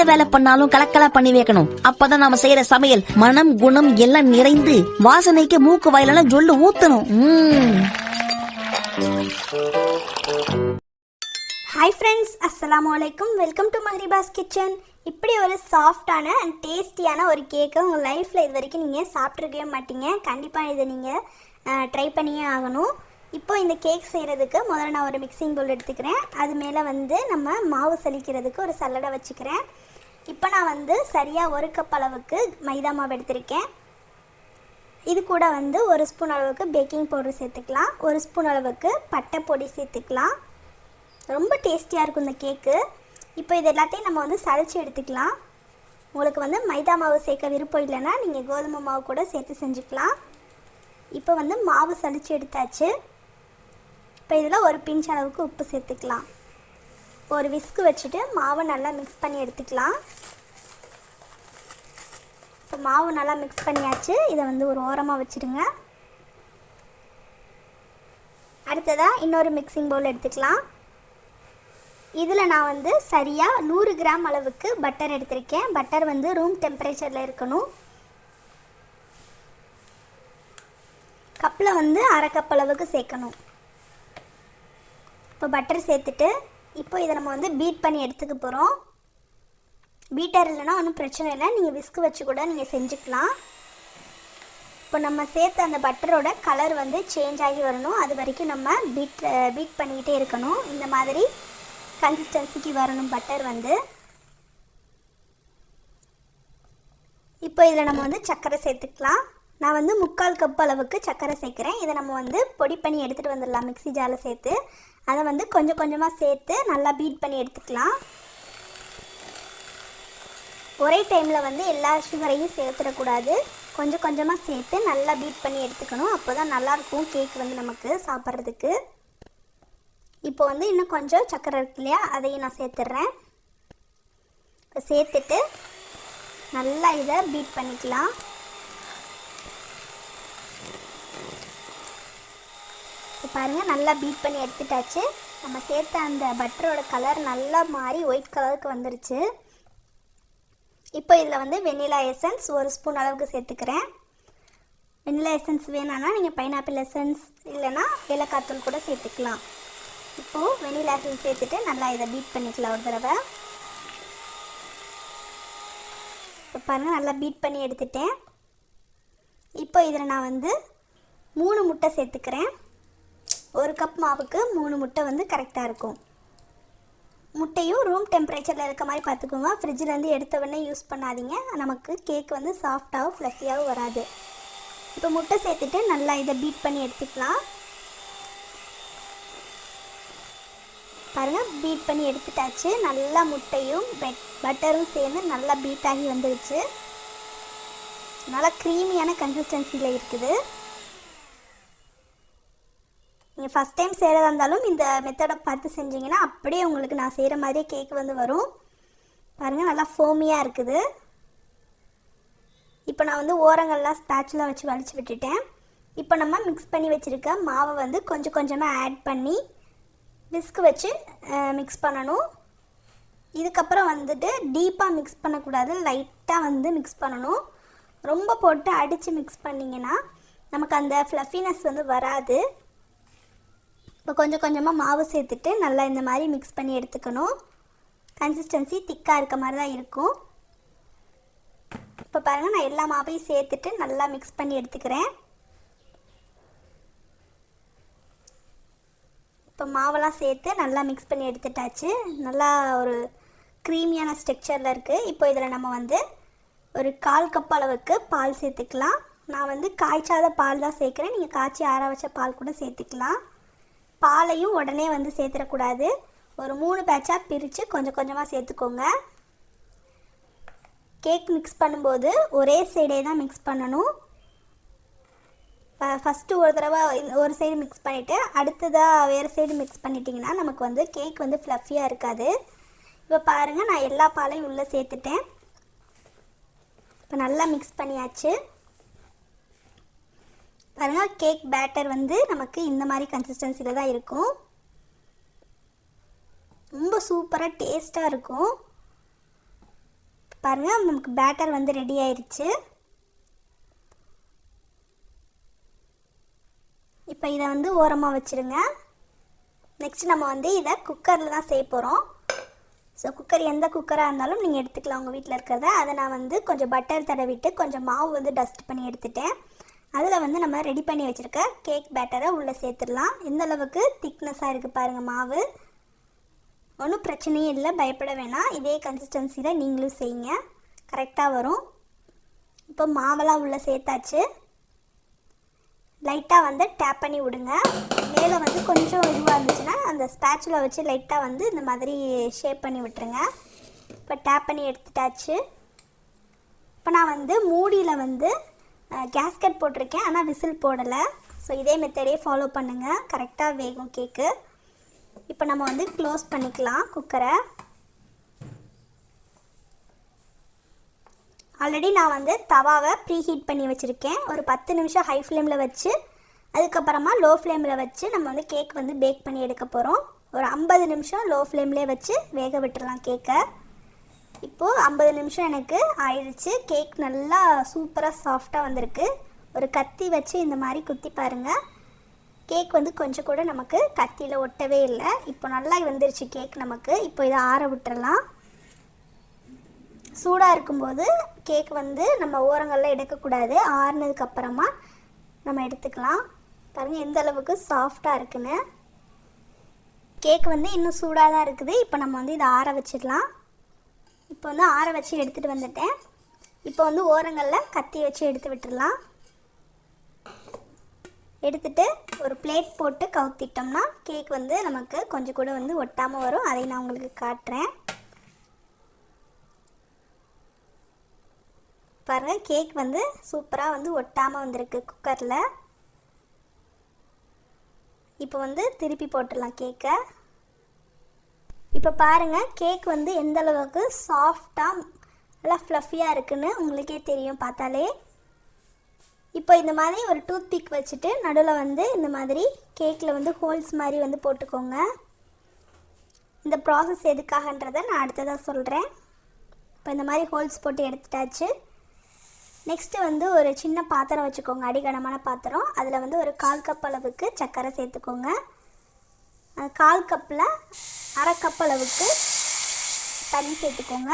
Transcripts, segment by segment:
எந்த வேலை பண்ணாலும் கலக்கலா பண்ணி வைக்கணும். அப்பதான் நாம செய்யற சமையல் மனம் குணம் எல்லாம் நிறைந்து வாசனைக்கு மூக்கு வாயிலெல்லாம் ஜொல்லு ஊத்தணும். ஹாய் ஃப்ரெண்ட்ஸ் அஸ்ஸலாமு வலைக்கும் வெல்கம் டு மஹரிபாஸ் கிச்சன் இப்படி ஒரு சாஃப்டான அண்ட் டேஸ்டியான ஒரு கேக்கை உங்கள் லைஃப்பில் இது வரைக்கும் நீங்கள் சாப்பிட்ருக்கவே மாட்டீங்க. கண்டிப்பாக இதை நீங்கள் ட்ரை பண்ணியே ஆகணும். இப்போ இந்த கேக் செய்கிறதுக்கு முதல்ல நான் ஒரு மிக்சிங் பவுல் எடுத்துக்கிறேன். அது மேலே வந்து நம்ம மாவு சலிக்கிறதுக்கு ஒரு சல்லடை வச்சுக்கிறேன். இப்போ நான் வந்து சரியாக ஒரு கப் அளவுக்கு மைதா மாவு எடுத்திருக்கேன். இது கூட வந்து ஒரு ஸ்பூன் அளவுக்கு பேக்கிங் பவுடர் சேர்த்துக்கலாம். ஒரு ஸ்பூன் அளவுக்கு பட்டை பொடி சேர்த்துக்கலாம். ரொம்ப டேஸ்டியாக இருக்கும் இந்த கேக்கு இப்போ இது எல்லாத்தையும் நம்ம வந்து சளிச்சு எடுத்துக்கலாம். உங்களுக்கு வந்து மைதா மாவு சேர்க்க விருப்பம் இல்லைன்னா நீங்கள் கோதுமை மாவு கூட சேர்த்து செஞ்சுக்கலாம். இப்போ வந்து மாவு சளிச்சு எடுத்தாச்சு. இப்போ இதில் ஒரு பிஞ்ச் அளவுக்கு உப்பு சேர்த்துக்கலாம். ஒரு விஸ்கு வச்சுட்டு மாவை நல்லா மிக்ஸ் பண்ணி எடுத்துக்கலாம். இப்போ மாவு நல்லா மிக்ஸ் பண்ணியாச்சு. இதை வந்து ஒரு ஓரமாக வச்சுடுங்க. அடுத்ததாக இன்னொரு மிக்சிங் பவுல் எடுத்துக்கலாம். இதில் நான் வந்து சரியாக நூறு கிராம் அளவுக்கு பட்டர் எடுத்திருக்கேன். பட்டர் வந்து ரூம் டெம்பரேச்சரில் இருக்கணும். கப்பில் வந்து அரை கப் அளவுக்கு சேர்க்கணும். இப்போ பட்டர் சேர்த்துட்டு இப்போ இதை நம்ம வந்து பீட் பண்ணி எடுத்துக்க போகிறோம் பீட்டர் இல்லைன்னா ஒன்றும் பிரச்சனை இல்லை. நீங்கள் விஸ்கு வச்சு கூட நீங்கள் செஞ்சுக்கலாம். இப்போ நம்ம சேர்த்த அந்த பட்டரோட கலர் வந்து சேஞ்ச் ஆகி வரணும். அது வரைக்கும் நம்ம பீட் பீட் பண்ணிக்கிட்டே இருக்கணும். இந்த மாதிரி கன்சிஸ்டன்சிக்கு வரணும் பட்டர் வந்து. இப்போ இதில் நம்ம வந்து சர்க்கரை சேர்த்துக்கலாம். நான் வந்து முக்கால் கப் அளவுக்கு சர்க்கரை சேர்க்குறேன். இதை நம்ம வந்து பொடி பண்ணி எடுத்துகிட்டு வந்துடலாம். மிக்ஸி ஜாரில் சேர்த்து. அதை வந்து கொஞ்சம் கொஞ்சமாக சேர்த்து நல்லா பீட் பண்ணி எடுத்துக்கலாம். ஒரே டைமில் வந்து எல்லா சுகரையும் சேர்த்துடக்கூடாது. கொஞ்சம் கொஞ்சமாக சேர்த்து நல்லா பீட் பண்ணி எடுத்துக்கணும். அப்போ தான் நல்லாயிருக்கும் கேக் வந்து நமக்கு சாப்பிட்றதுக்கு. இப்போ வந்து இன்னும் கொஞ்சம் சக்கரை இருக்கு இல்லையா? அதையும் நான் சேர்த்துட்றேன். இப்போ சேர்த்துட்டு நல்லா இதை பீட் பண்ணிக்கலாம். பாருங்கள் நல்லா பீட் பண்ணி எடுத்துட்டாச்சு. நம்ம சேர்த்த அந்த பட்டரோட கலர் நல்லா மாறி ஒயிட் கலருக்கு வந்துருச்சு. இப்போ இதில் வந்து வெண்ணிலா எசன்ஸ் ஒரு ஸ்பூன் அளவுக்கு சேர்த்துக்கிறேன். வெண்ணிலா எசன்ஸ் வேணான்னா நீங்கள் பைனாப்பிள் எசன்ஸ் இல்லைன்னா ஏலக்காத்தூள் கூட சேர்த்துக்கலாம். இப்போது வெண்ணிலா எசன்ஸ் சேர்த்துட்டு நல்லா இதை பீட் பண்ணிக்கலாம் ஒரு தடவை. இப்போ பாருங்கள் நல்லா பீட் பண்ணி எடுத்துட்டேன். இப்போ இதில் நான் வந்து மூணு முட்டை சேர்த்துக்கிறேன். ஒரு கப் மாவுக்கு மூணு முட்டை வந்து கரெக்டாக இருக்கும். முட்டையும் ரூம் டெம்பரேச்சரில் இருக்க மாதிரி பார்த்துக்கோங்க. ஃப்ரிட்ஜிலேருந்து எடுத்த உடனே யூஸ் பண்ணாதீங்க. நமக்கு கேக் வந்து சாஃப்டாகவும் ஃப்ளஃபியாகவும் வராது. இப்போ முட்டை சேர்த்துட்டு நல்லா இதை பீட் பண்ணி எடுத்துக்கலாம். பாருங்கள் பீட் பண்ணி எடுத்துட்டாச்சு. நல்லா முட்டையும் பெட் பட்டரும் சேர்ந்து நல்லா பீட் ஆகி வந்துடுச்சு நல்லா க்ரீமியான கன்சிஸ்டன்சியில் இருக்குது. நீங்கள் ஃபஸ்ட் டைம் செய்கிறதா இருந்தாலும் இந்த மெத்தடை பார்த்து செஞ்சீங்கன்னா அப்படியே உங்களுக்கு நான் செய்கிற மாதிரியே கேக் வந்து வரும். பாருங்கள் நல்லா ஃபோமியாக இருக்குது. இப்போ நான் வந்து ஓரங்கள்லாம் ஸ்பேட்ச்லாம் வச்சு வலிச்சு விட்டுட்டேன். இப்போ நம்ம மிக்ஸ் பண்ணி வச்சுருக்க மாவை வந்து கொஞ்சம் கொஞ்சமாக ஆட் பண்ணி விஸ்க் வச்சு மிக்ஸ் பண்ணணும். இதுக்கப்புறம் வந்துட்டு டீப்பாக மிக்ஸ் பண்ணக்கூடாது லைட்டாக வந்து மிக்ஸ் பண்ணணும். ரொம்ப போட்டு அடித்து மிக்ஸ் பண்ணிங்கன்னா நமக்கு அந்த ஃப்ளஃபினஸ் வந்து வராது. இப்போ கொஞ்சம் கொஞ்சமாக மாவு சேர்த்துட்டு நல்லா இந்த மாதிரி மிக்ஸ் பண்ணி எடுத்துக்கணும். கன்சிஸ்டன்சி திக்காக இருக்க மாதிரி தான் இருக்கும். இப்போ பாருங்கள் நான் எல்லா மாவையும் சேர்த்துட்டு நல்லா மிக்ஸ் பண்ணி எடுத்துக்கிறேன். இப்போ மாவெல்லாம் சேர்த்து நல்லா மிக்ஸ் பண்ணி எடுத்துட்டாச்சு. நல்லா ஒரு க்ரீமியான ஸ்ட்ரக்சரில் இருக்குது இப்போ இதில் நம்ம வந்து ஒரு கால் கப் அளவுக்கு பால் சேர்த்துக்கலாம். நான் வந்து காய்ச்சாத பால் தான் சேர்க்குறேன். நீங்கள் காய்ச்சி ஆற வச்ச பால் கூட சேர்த்துக்கலாம். பாலையும் உடனே வந்து சேர்த்துடக்கூடாது. ஒரு மூணு பேட்சாக பிரித்து கொஞ்சம் கொஞ்சமாக சேர்த்துக்கோங்க. கேக் மிக்ஸ் பண்ணும்போது ஒரே சைடே தான் மிக்ஸ் பண்ணணும். ஃபஸ்ட்டு ஒரு தடவை ஒரு சைடு மிக்ஸ் பண்ணிவிட்டு அடுத்ததாக வேறு சைடு மிக்ஸ் பண்ணிட்டிங்கன்னா நமக்கு வந்து கேக் வந்து ஃப்ளஃபியாக இருக்காது. இப்போ பாருங்கள் நான் எல்லா பாலையும் உள்ளே சேர்த்துட்டேன். இப்போ நல்லா மிக்ஸ் பண்ணியாச்சு. பாருங்கள் கேக் பேட்டர் வந்து நமக்கு இந்த மாதிரி கன்சிஸ்டன்சியில் தான் இருக்கும். ரொம்ப சூப்பராக டேஸ்ட்டாக இருக்கும். பாருங்கள் நமக்கு பேட்டர் வந்து ரெடி ஆயிடுச்சு இப்போ இதை வந்து ஓரமாக வச்சுருங்க. நெக்ஸ்ட் நம்ம வந்து இதை குக்கரில் தான் செய்ய போகிறோம் ஸோ குக்கர் எந்த குக்கராக இருந்தாலும் நீங்கள் எடுத்துக்கலாம் உங்கள் வீட்டில் இருக்கிறத. அதை நான் வந்து கொஞ்சம் பட்டர் தடவிட்டு கொஞ்சம் மாவு வந்து டஸ்ட் பண்ணி எடுத்துட்டேன். அதில் வந்து நம்ம ரெடி பண்ணி வச்சுருக்க கேக் பேட்டரை உள்ளே சேர்த்துடலாம். எந்த அளவுக்கு திக்னஸாக இருக்குது பாருங்கள் மாவு. ஒன்றும் பிரச்சனையே இல்லை பயப்பட வேணாம். இதே கன்சிஸ்டன்சியில் நீங்களும் செய்யுங்க. கரெக்டாக வரும். இப்போ மாவெல்லாம் உள்ளே சேர்த்தாச்சு. லைட்டாக வந்து டேப் பண்ணி விடுங்க. மேலே வந்து கொஞ்சம் இதுவாக இருந்துச்சுன்னா அந்த ஸ்பேச்சுல வச்சு லைட்டாக வந்து இந்த மாதிரி ஷேப் பண்ணி விட்டுருங்க. இப்போ டேப் பண்ணி எடுத்துட்டாச்சு. இப்போ நான் வந்து மூடியில் வந்து கேஸ்கட் போட்டிருக்கேன் ஆனால் விசில் போடலை. ஸோ இதே மெத்தடே ஃபாலோ பண்ணுங்கள் கரெக்டாக வேகும் கேக்கு இப்போ நம்ம வந்து க்ளோஸ் பண்ணிக்கலாம் குக்கரை ஆல்ரெடி நான் வந்து தவாவை ப்ரீ ஹீட் பண்ணி வச்சுருக்கேன். ஒரு பத்து நிமிஷம் ஹை ஃப்ளேமில் வச்சு அதுக்கப்புறமா லோ ஃப்ளேமில் வச்சு நம்ம வந்து கேக் வந்து பேக் பண்ணி எடுக்க போகிறோம் ஒரு ஐம்பது நிமிஷம் லோ ஃப்ளேம்லேயே வச்சு வேக விட்டுடலாம் கேக்கை இப்போது ஐம்பது நிமிஷம் எனக்கு ஆயிடுச்சு. கேக் நல்லா சூப்பராக சாஃப்டாக வந்திருக்கு. ஒரு கத்தி வச்சு இந்த மாதிரி குத்தி பாருங்கள் கேக் வந்து கொஞ்சம் கூட நமக்கு கத்தியில் ஒட்டவே இல்லை. இப்போ நல்லா வந்துருச்சு கேக் நமக்கு. இப்போ இதை ஆற விட்டுறலாம். சூடாக இருக்கும்போது கேக் வந்து நம்ம ஓரங்களில் எடுக்கக்கூடாது. ஆறுனதுக்கு அப்புறமா நம்ம எடுத்துக்கலாம். பாருங்கள் எந்த அளவுக்கு சாஃப்டாக இருக்குன்னு. கேக் வந்து இன்னும் சூடாக தான் இருக்குது. இப்போ நம்ம வந்து இதை ஆற வச்சிடலாம். இப்போ வந்து ஆற வச்சு எடுத்துகிட்டு வந்துட்டேன். இப்போ வந்து ஓரங்களில் கத்தி வச்சு எடுத்து விட்டுடலாம் எடுத்துட்டு ஒரு பிளேட் போட்டு கவுத்திட்டோம்னா கேக் வந்து நமக்கு கொஞ்சம் கூட வந்து ஒட்டாமல் வரும். அதை நான் உங்களுக்கு காட்டுறேன். பாருங்க கேக் வந்து சூப்பராக வந்து ஒட்டாமல் வந்திருக்கு குக்கரில் இப்போ வந்து திருப்பி போட்டுடலாம் கேக்கை இப்போ பாருங்கள் கேக் வந்து எந்த அளவுக்கு சாஃப்டாக நல்லா ஃப்ளஃபியாக இருக்குன்னு உங்களுக்கே தெரியும் பார்த்தாலே. இப்போ இந்த மாதிரி ஒரு டூத் பிக் வச்சுட்டு நடுவில் வந்து இந்த மாதிரி கேக்கில் வந்து ஹோல்ஸ் மாதிரி வந்து போட்டுக்கோங்க. இந்த ப்ராசஸ் எதுக்காகன்றதை நான் அடுத்ததாக சொல்கிறேன் இப்போ இந்த மாதிரி ஹோல்ஸ் போட்டு எடுத்துட்டாச்சு. நெக்ஸ்ட்டு வந்து ஒரு சின்ன பாத்திரம் வச்சுக்கோங்க அடிகனமான பாத்திரம். அதில் வந்து ஒரு கால் கப் அளவுக்கு சர்க்கரை சேர்த்துக்கோங்க. கால் கப்பில் அரை கப் அளவுக்கு தண்ணி சேர்த்துக்கோங்க.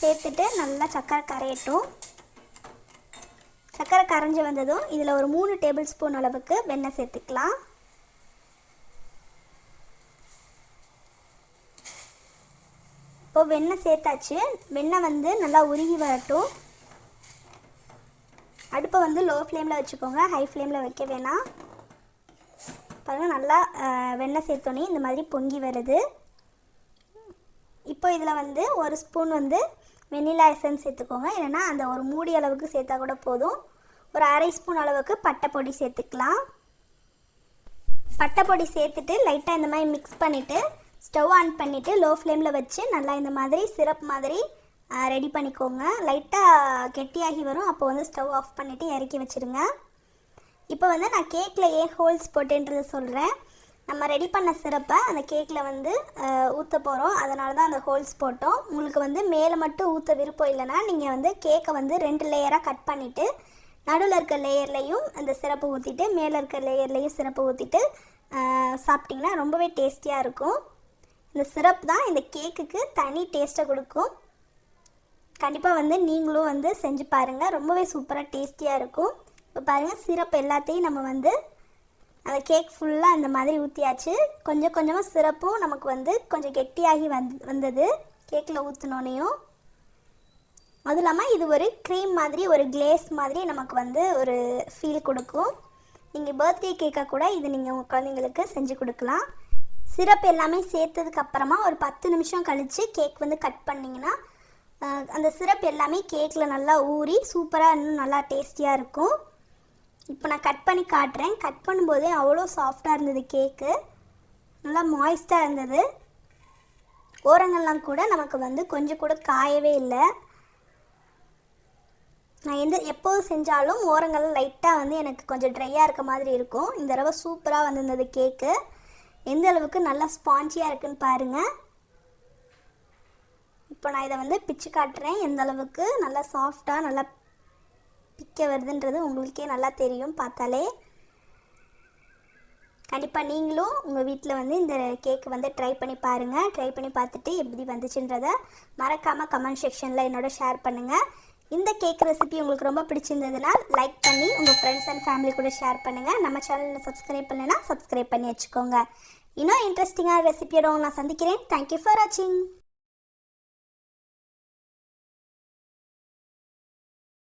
சேர்த்துட்டு நல்லா சக்கரை கரையட்டும். சக்கரை கரைஞ்சி வந்ததும் இதில் ஒரு மூணு டேபிள் ஸ்பூன் அளவுக்கு வெண்ணெய் சேர்த்துக்கலாம். இப்போ வெண்ணெய் சேர்த்தாச்சு. வெண்ணெய் வந்து நல்லா உருகி வரட்டும். அடுப்பை வந்து லோ ஃப்ளேமில் வச்சுக்கோங்க. ஹை ஃப்ளேமில் வைக்க வேணாம். பாருங்கள் நல்லா வெண்ணெய் சேர்த்தோன்னே இந்த மாதிரி பொங்கி வருது. இப்போ இதில் வந்து ஒரு ஸ்பூன் வந்து வெண்ணிலா எசன்ஸ் சேர்த்துக்கோங்க. இல்லைனா அந்த ஒரு மூடி அளவுக்கு சேர்த்தா கூட போதும். ஒரு அரை ஸ்பூன் அளவுக்கு பட்டை பொடி சேர்த்துக்கலாம். பட்டை பொடி சேர்த்துட்டு லைட்டாக இந்த மாதிரி மிக்ஸ் பண்ணிவிட்டு ஸ்டவ் ஆன் பண்ணிவிட்டு லோ ஃப்ளேமில் வச்சு நல்லா இந்த மாதிரி சிரப் மாதிரி ரெடி பண்ணிக்கோங்க. லைட்டாக கெட்டியாகி வரும். அப்போ வந்து ஸ்டவ் ஆஃப் பண்ணிவிட்டு இறக்கி வச்சுருங்க. இப்போ வந்து நான் கேக்கில் ஏன் ஹோல்ஸ் போட்டேன்றதை சொல்கிறேன் நம்ம ரெடி பண்ண சிரப்பை அந்த கேக்கில் வந்து ஊற்ற போகிறோம் அதனால தான் அந்த ஹோல்ஸ் போட்டோம். உங்களுக்கு வந்து மேலே மட்டும் ஊற்ற விருப்பம் இல்லைன்னா நீங்கள் வந்து கேக்கை வந்து ரெண்டு லேயராக கட் பண்ணிவிட்டு நடுவில் இருக்க லேயர்லேயும் அந்த சிரப்பை ஊற்றிட்டு மேலே இருக்க லேயர்லேயும் சிறப்பு ஊற்றிட்டு சாப்பிட்டிங்கன்னா ரொம்பவே டேஸ்டியாக இருக்கும். இந்த சிரப் தான் இந்த கேக்குக்கு தனி டேஸ்ட்டை கொடுக்கும். கண்டிப்பாக வந்து நீங்களும் வந்து செஞ்சு பாருங்கள் ரொம்பவே சூப்பராக டேஸ்டியாக இருக்கும். இப்போ பாருங்கள் சிரப் எல்லாத்தையும் நம்ம வந்து அந்த கேக் ஃபுல்லாக அந்த மாதிரி ஊற்றியாச்சு கொஞ்சம் கொஞ்சமாக சிரப்பும் நமக்கு வந்து கொஞ்சம் கெட்டியாகி வந்து வந்தது. கேக்கில் ஊற்றினோனையும் அதுவும் இல்லாமல் இது ஒரு க்ரீம் மாதிரி ஒரு கிளேஸ் மாதிரி நமக்கு வந்து ஒரு ஃபீல் கொடுக்கும். நீங்கள் பர்த்டே கேக்காக கூட இது நீங்கள் உங்கள் குழந்தைங்களுக்கு செஞ்சு கொடுக்கலாம். சிரப் எல்லாமே சேர்த்ததுக்கு அப்புறமா ஒரு பத்து நிமிஷம் கழித்து கேக் வந்து கட் பண்ணிங்கன்னா அந்த சிரப் எல்லாமே கேக்கில் நல்லா ஊறி சூப்பராக இன்னும் நல்லா டேஸ்டியாக இருக்கும். இப்போ நான் கட் பண்ணி காட்டுறேன். கட் பண்ணும்போதே அவ்வளோ சாஃப்டாக இருந்தது கேக்கு நல்லா மாய்ஸ்டாக இருந்தது. ஓரங்கள்லாம் கூட நமக்கு வந்து கொஞ்சம் கூட காயவே இல்லை. நான் எந்த எப்போது செஞ்சாலும் ஓரங்கள் லைட்டாக வந்து எனக்கு கொஞ்சம் ட்ரையாக இருக்க மாதிரி இருக்கும். இந்த தடவை சூப்பராக வந்திருந்தது கேக்கு எந்த அளவுக்கு நல்லா ஸ்பாஞ்சியாக இருக்குன்னு பாருங்கள் இப்போ நான் இதை வந்து பிச்சு காட்டுறேன். எந்த அளவுக்கு நல்லா சாஃப்டாக நல்லா பிக்க வருதுன்றது உங்களுக்கே நல்லா தெரியும் பார்த்தாலே. கண்டிப்பாக நீங்களும் உங்கள் வீட்டில் வந்து இந்த கேக் வந்து ட்ரை பண்ணி பாருங்கள் ட்ரை பண்ணி பார்த்துட்டு எப்படி வந்துச்சுன்றதை மறக்காமல் கமெண்ட் செக்ஷனில் என்னோட ஷேர் பண்ணுங்கள் இந்த கேக் ரெசிபி உங்களுக்கு ரொம்ப பிடிச்சிருந்ததுன்னா லைக் பண்ணி உங்கள் ஃப்ரெண்ட்ஸ் அண்ட் ஃபேமிலி கூட ஷேர் பண்ணுங்கள் நம்ம சேனலில் சப்ஸ்கிரைப் பண்ணலைன்னா சப்ஸ்கிரைப் பண்ணி வச்சுக்கோங்க. இன்னும் இன்ட்ரெஸ்டிங்கான ரெசிபியோட நான் சந்திக்கிறேன். தேங்க்யூ ஃபார் வாட்சிங்